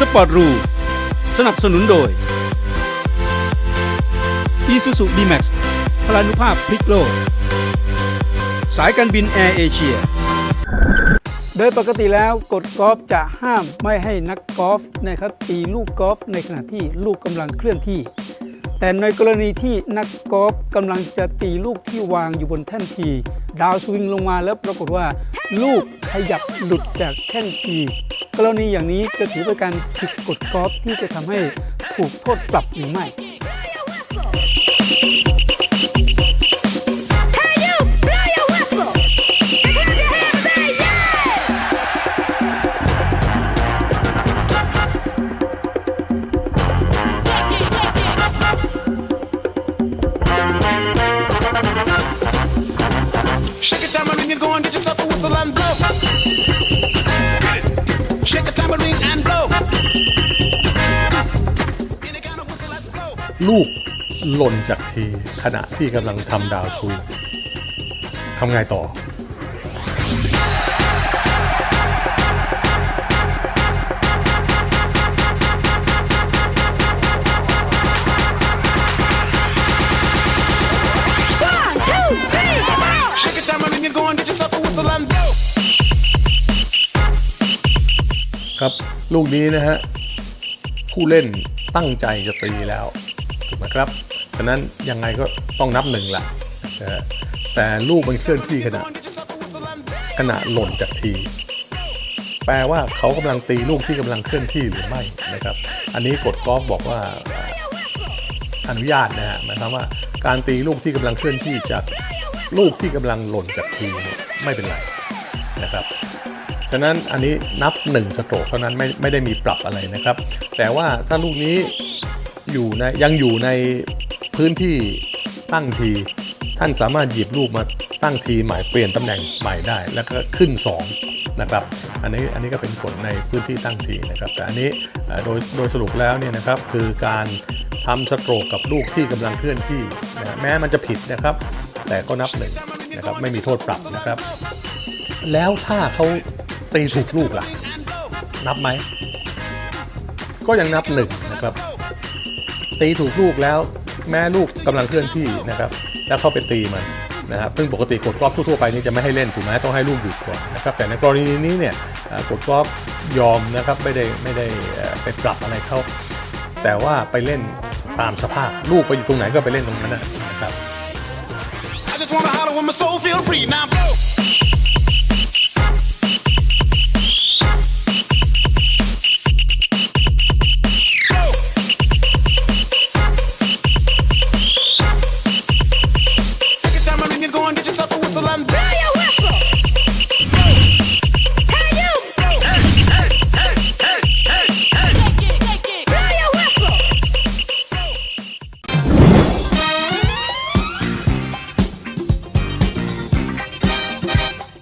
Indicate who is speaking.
Speaker 1: สปอร์ตรู สนับสนุนโดย Isuzu D-Max พลานุภาพพลิกโลก สายการบินแอร์เอเชีย โดยปกติแล้วกฎกอล์ฟจะห้ามไม่ให้นักกอล์ฟนะครับตีลูกกอล์ฟในขณะที่ลูกกำลังเคลื่อนที่ แต่ในกรณีที่นักกอล์ฟกำลังจะตีลูกที่วางอยู่บนแท่นที ดาวสวิงลงมาแล้วปรากฏว่า ลูกขยับหลุดจากแท่นที กรณีอย่างนี้จะถือเป็นการผิดกฎกอล์ฟที่จะทำให้ถูกโทษปรับหรือไม่
Speaker 2: ลูกหล่นจากทีขณะที่กำลังทำดาวซูทำไงต่อ ครับ ลูกนี้นะฮะ ผู้เล่นตั้งใจจะตีแล้ว ถูกไหมครับฉะนั้นยังไงก็ต้องนับหนึ่งละแต่ลูกมันเคลื่อนที่ขณะขณะหล่นจากที แปลว่าเขากำลังตีลูกที่กำลังเคลื่อนที่หรือไม่นะครับ อันนี้กฎกอล์ฟบอกว่าอนุญาตนะฮะหมายความว่าการตีลูกที่กำลังเคลื่อนที่จากลูกที่กำลังหล่นจากทีไม่เป็นไรนะครับฉะนั้นอันนี้นับ 1 สโตรกเท่านั้นไม่ไม่ได้มีปรับอะไรนะครับ แต่ว่าถ้าลูกนี้ อยู่ในยังอยู่ในพื้นที่ตั้งที ท่านสามารถหยิบลูกมาตั้งทีใหม่เปลี่ยนตำแหน่งใหม่ได้ แล้วก็ขึ้น 2 นะครับ อันนี้อันนี้ก็เป็นผลในพื้นที่ตั้งทีนะครับ แต่อันนี้โดยโดยสรุปแล้วเนี่ยนะครับคือการทำสโตรกกับลูกที่กำลังเคลื่อนที่นะฮะแม้มันจะผิดนะครับ แต่ก็นับหนึ่งนะครับไม่มีโทษปรับนะครับ แล้วถ้าเขาตีถูกลูกล่ะ นับไหม ก็ยังนับหนึ่งนะครับ ตีถูกลูกแล้ว แม่ลูกกำลังเคลื่อนที่นะครับ แล้วเข้าไปตีมันนะครับซึ่งปกติกฎกอล์ฟทั่วไปนี่จะไม่ให้เล่นถูกไหมต้องให้ลูกหยุดก่อนนะครับแต่ในกรณีนี้เนี่ยกฎกอล์ฟยอมนะครับไม่ได้ไม่ได้เอ่อไปปรับอะไรเขาแต่ว่าไปเล่นตามสภาพลูกไปอยู่ตรงไหนก็ไปเล่นตรงนั้นนะครับ